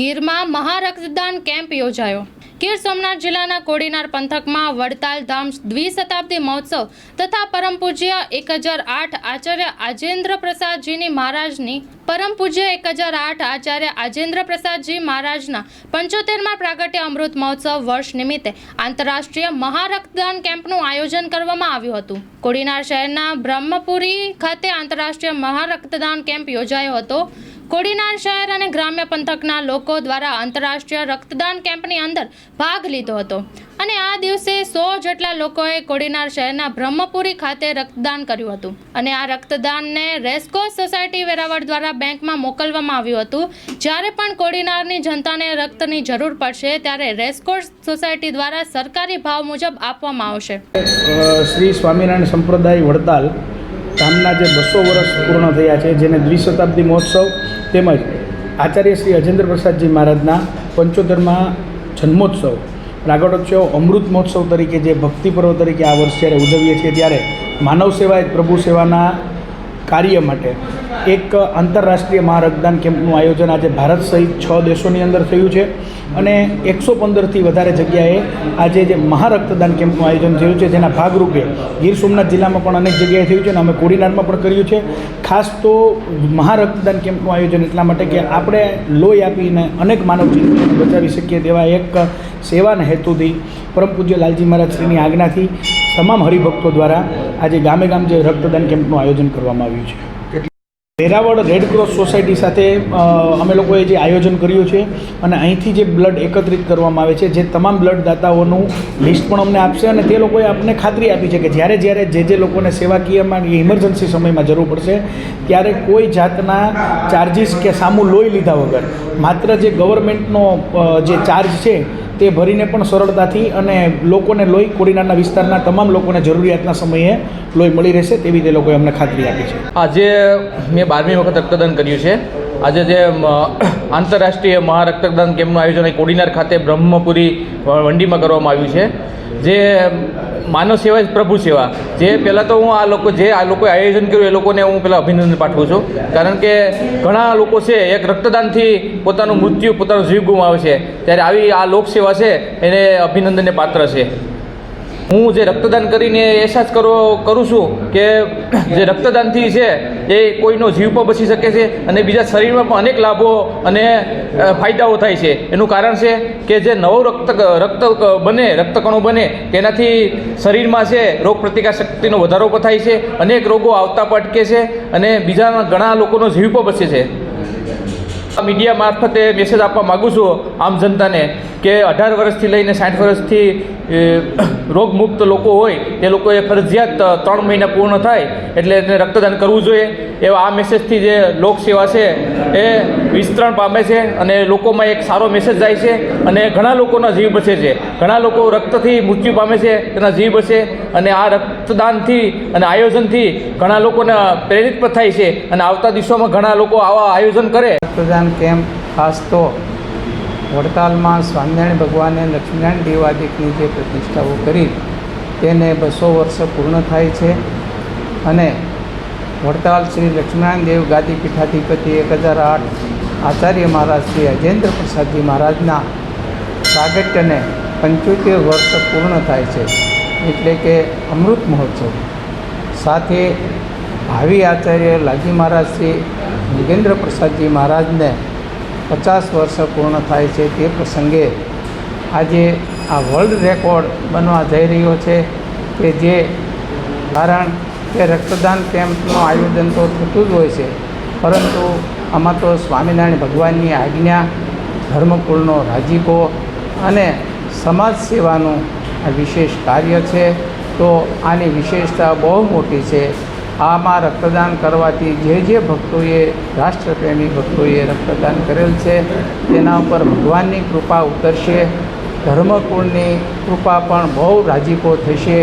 ગીરમાં મહારક્તદાન કેમ્પ યોજાયો. ગીર સોમનાથ જિલ્લાના કોડીનાર પંથકમાં વડતાલ ધામ દ્વિશતાબ્દી મહોત્સવ તથા પરમ પૂજ્ય એક હજાર આઠ આચાર્ય આજેન્દ્ર પ્રસાદજીની મહારાજની પરમ પૂજ્ય એક હજાર આઠ આચાર્ય આજેન્દ્ર પ્રસાદજી મહારાજના પંચોતેરમાં પ્રાગટ્ય અમૃત મહોત્સવ વર્ષ નિમિત્તે આંતરરાષ્ટ્રીય મહારક્તદાન કેમ્પનું આયોજન કરવામાં આવ્યું હતું. કોડીનાર શહેરના બ્રહ્મપુરી ખાતે આંતરરાષ્ટ્રીય મહારક્તદાન કેમ્પ યોજાયો હતો. કોડીનાર શહેર અને ગ્રામ્ય પંથકના લોકો દ્વારા આંતરરાષ્ટ્રીય રક્તદાન કેમ્પની અંદર ભાગ લીધો હતો. અને આ દિવસે સો જેટલા લોકોએ કોડીનાર શહેરના બ્રહ્મપુરી ખાતે રક્તદાન કર્યું હતું. અને આ રક્તદાનને રેસ્કોસ સોસાયટી વેરાવળ દ્વારા બેંકમાં મોકલવામાં આવ્યું હતું. જ્યારે પણ કોડીનારની જનતાને રક્તની જરૂર પડશે, ત્યારે રેસ્કોસ સોસાયટી દ્વારા સરકારી ભાવ મુજબ આપવામાં આવશે. શ્રી સ્વામિનારાયણ સંપ્રદાય વડતાલ ધામના જે બસો વર્ષ પૂર્ણ થયા છે, જેને દ્વિશતાબ્દી મહોત્સવ તેમજ આચાર્ય શ્રી અજેન્દ્ર પ્રસાદજી મહારાજના પંચોતેરમાં જન્મોત્સવ પ્રાગટોત્સવ અમૃત મહોત્સવ તરીકે જે ભક્તિ પર્વ તરીકે આ વર્ષ જ્યારે ઉજવીએ છીએ, ત્યારે માનવ સેવા એ પ્રભુ સેવાના કાર્ય માટે એક આંતરરાષ્ટ્રીય મહારક્તદાન કેમ્પનું આયોજન આજે ભારત સહિત છ દેશોની અંદર થયું છે. અને એકસો પંદરથી વધારે જગ્યાએ આજે જે મહારક્તદાન કેમ્પનું આયોજન થયું છે, જેના ભાગરૂપે ગીર સોમનાથ જિલ્લામાં પણ અનેક જગ્યાએ થયું છે અને અમે કોડીનારમાં પણ કર્યું છે. ખાસ તો મહારક્તદાન કેમ્પનું આયોજન એટલા માટે કે આપણે લોહી આપીને અનેક માનવ જીવનને બચાવી શકીએ તેવા એક સેવાના હેતુથી પરમ પૂજ્ય લાલજી મહારાજ શ્રીની આજ્ઞાથી તમામ હરિભક્તો દ્વારા આજે ગામે ગામ જે રક્તદાન કેમ્પનું આયોજન કરવામાં આવ્યું છે. વેરાવળ રેડ ક્રોસ સોસાયટી સાથે અમે લોકોએ જે આયોજન કર્યું છે અને અહીંથી જે બ્લડ એકત્રિત કરવામાં આવે છે, જે તમામ બ્લડ દાતાઓનું લિસ્ટ પણ અમને આપશે અને તે લોકોએ આપણને ખાતરી આપી છે કે જ્યારે જ્યારે જે જે લોકોને સેવાકીયમાં ઇમરજન્સી સમયમાં જરૂર પડશે, ત્યારે કોઈ જાતના ચાર્જિસ કે સામું લોહી લીધા વગર. માત્ર જે ગવર્મેન્ટનો જે ચાર્જ છે તે ભરીને પણ સરળતાથી અને લોકોને લોહી કોડીનારના વિસ્તારના તમામ લોકોને જરૂરિયાતના સમયે લોહી મળી રહેશે તેવી તે લોકોએ અમને ખાતરી આપી છે. આજે મેં બારમી વખત રક્તદાન કર્યું છે, આજે જે આંતરરાષ્ટ્રીય મહારક્તદાન કેમ્પનું આયોજન કોડીનાર ખાતે બ્રહ્મપુરી વંડીમાં કરવામાં આવ્યું છે. જે માનવ સેવા પ્રભુ સેવા. જે પહેલાં તો હું આ લોકો, જે આ લોકોએ આયોજન કર્યું, એ લોકોને હું પહેલાં અભિનંદન પાઠવું છું. કારણ કે ઘણા લોકો છે, એક રક્તદાનથી પોતાનું મૃત્યુ, પોતાનો જીવ ગુમાવે છે. ત્યારે આવી આ લોકસેવા છે, એને અભિનંદનને પાત્ર છે. હું જે રક્તદાન કરીને અહેસાસ કરો, કરું છું કે જે રક્તદાનથી છે એ કોઈનો જીવ પણ બચી શકે છે અને બીજા શરીરમાં પણ અનેક લાભો અને ફાયદાઓ થાય છે. એનું કારણ છે કે જે નવો રક્ત રક્ત બને, રક્તકણો બને, તેનાથી શરીરમાં છે રોગ પ્રતિકાર શક્તિનો વધારો પણ થાય છે, અનેક રોગો આવતા પણ અટકે છે અને બીજા ઘણા લોકોનો જીવ પણ બચે છે. મીડિયા મારફતે મેસેજ આપવા માગું છું આમ જનતાને કે અઢાર વર્ષથી લઈને સાઠ વર્ષથી રોગમુક્ત લોકો હોય, તે લોકોએ ફરજિયાત ત્રણ મહિના પૂર્ણ થાય એટલે એને રક્તદાન કરવું જોઈએ. એવા આ મેસેજથી જે લોકસેવા છે, એ વિસ્તરણ પામે છે અને લોકોમાં એક સારો મેસેજ જાય છે અને ઘણા લોકોના જીવ બચે છે. ઘણા લોકો રક્તથી મૃત્યુ પામે છે, તેના જીવ બચે અને આ રક્તદાનથી અને આયોજનથી ઘણા લોકોને પ્રેરિત પણ થાય છે અને આવતા દિવસોમાં ઘણા લોકો આવા આયોજન કરે. રક્તદાન કેમ્પ ખાસ તો વડતાલમાં સ્વામિનારાયણ ભગવાને લક્ષ્મીનારાયણ દેવાદિકની જે પ્રતિષ્ઠાઓ કરી, તેને બસો વર્ષ પૂર્ણ થાય છે અને વડતાલ શ્રી લક્ષ્મીનારાયણ દેવ ગાદી પીઠાધિપતિ એક હજાર આઠ આચાર્ય મહારાજ શ્રી અજેન્દ્ર પ્રસાદજી મહારાજના સાગટ્યને પંચોતેર વર્ષ પૂર્ણ થાય છે, એટલે કે અમૃત મહોત્સવ. સાથે ભાવિ આચાર્ય લાજી મહારાજ શ્રી નિગેન્દ્ર પ્રસાદજી મહારાજને પચાસ વર્ષ પૂર્ણ થાય છે તે પ્રસંગે આજે આ વર્લ્ડ રેકોર્ડ બનવા જઈ રહ્યો છે કે જે કારણ કે રક્તદાન કેમ્પનું આયોજન તો થતું જ હોય છે. પરંતુ આમાં તો સ્વામિનારાયણ ભગવાનની આજ્ઞા, ધર્મકુળનો રાજીપો અને સમાજ સેવાનું આ વિશેષ કાર્ય છે, તો આની વિશેષતા બહુ મોટી છે. આમાં રક્તદાન કરવાથી જે જે ભક્તોએ, રાષ્ટ્રપ્રેમી ભક્તોએ રક્તદાન કરેલ છે, તેના ઉપર ભગવાનની કૃપા ઉતરશે, ધર્મકુળની કૃપા પણ બહુ રાજીપો થશે